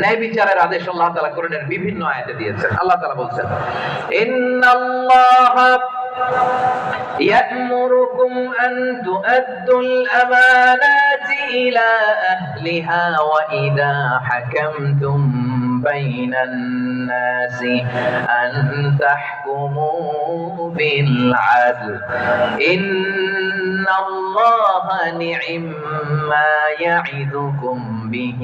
ন্যায় বিচারের আদেশ আল্লাহ তাআলা কোরআনের বিভিন্ন আয়াতে দিয়েছেন আল্লাহ তাআলা বলছেন ইন্নাল্লাহা يأمركم أن تؤدوا الأمانات إلى أهلها وإذا حكمتم بين الناس أن تحكموا بالعدل إن الله نعم ما يعظكم به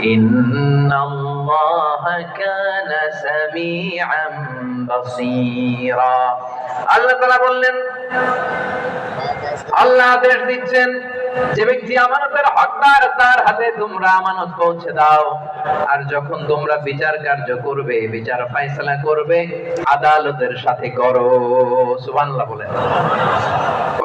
إن الله كان سميعا بصيرا আল্লাহ তাআলা বললেন আল্লাহ আদেশ দিচ্ছেন যে ব্যক্তি আমানতের হকদার, তার হাতে তোমরা আমানত পৌঁছে দাও। আর যখন তোমরা বিচার কার্য করবে, বিচার ফাইসলা করবে, আদালতের সাথে করো। সুবান্লা বলেন।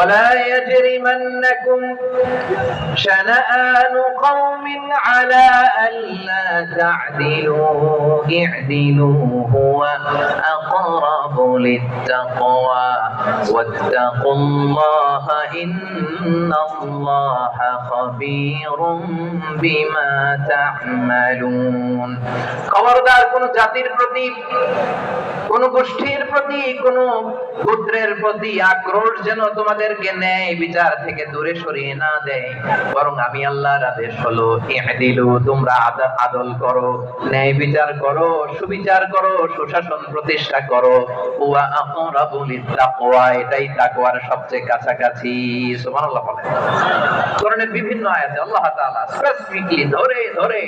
ولا يجرمنكم شنآن قوم على ألا تعدلوا اعدلوا هو أقرب للتقوى. واتقوا الله إن الله خبير بما تعملون খবরদার কোন জাতির প্রতি কোন গোষ্ঠীর প্রতি কোন পুত্রের প্রতি আক্রোশ যেন তোমাদেরকে ন্যায় বিচার থেকে দূরে সরিয়ে না দেয় বরং আমি আল্লাহর আদেশ হলো ইহদিলু তোমরা আদ- আদল করো ন্যায় বিচার করো সুবিচার করো সুশাসন প্রতিষ্ঠা করো ওয়া আকরাবু লিত্তাকওয়া এটাই তাকওয়ার সবচেয়ে কাছাকাছি সুবহানাল্লাহ বলেন। কোরআনের বিভিন্ন আয়াতে আল্লাহ তাআলা স্পেসিফিকলি ধরে ধরে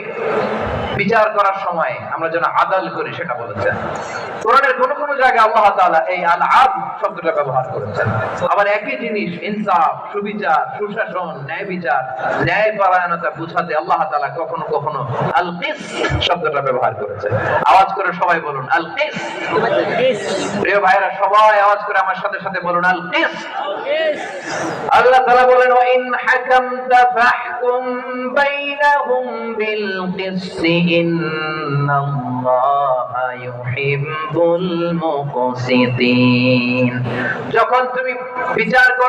বিচার করার সময় আমরা যেন আদাল করি সেটা বলেছেন। কোরআনের কোন কোন জায়গায় আল্লাহ তাআলা এই আল আদ শব্দটা ব্যবহার করেছেন। আবার একই জিনিস ইনসাফ সুবিচার সুশাসন ন্যায় বিচার ন্যায় পরায়ণতা বুঝাতে আল্লাহ তাআলা কখনো কখনো আল কিস শব্দটা ব্যবহার করেছেন। আওয়াজ করে সবাই বলুন আল কিস প্রিয় ভাইরা সবাই আওয়াজ করে আমার সাথে সাথে বলুন আল কিস। আল্লাহ তাআলা বলেন ওয়া ইন হাকামতা ফাহকুম বাইনাহুম বিল কিস ইন্নাল্লাহা ইউহিব্বুল মুকসিতিন। যখন তুমি বিচার করো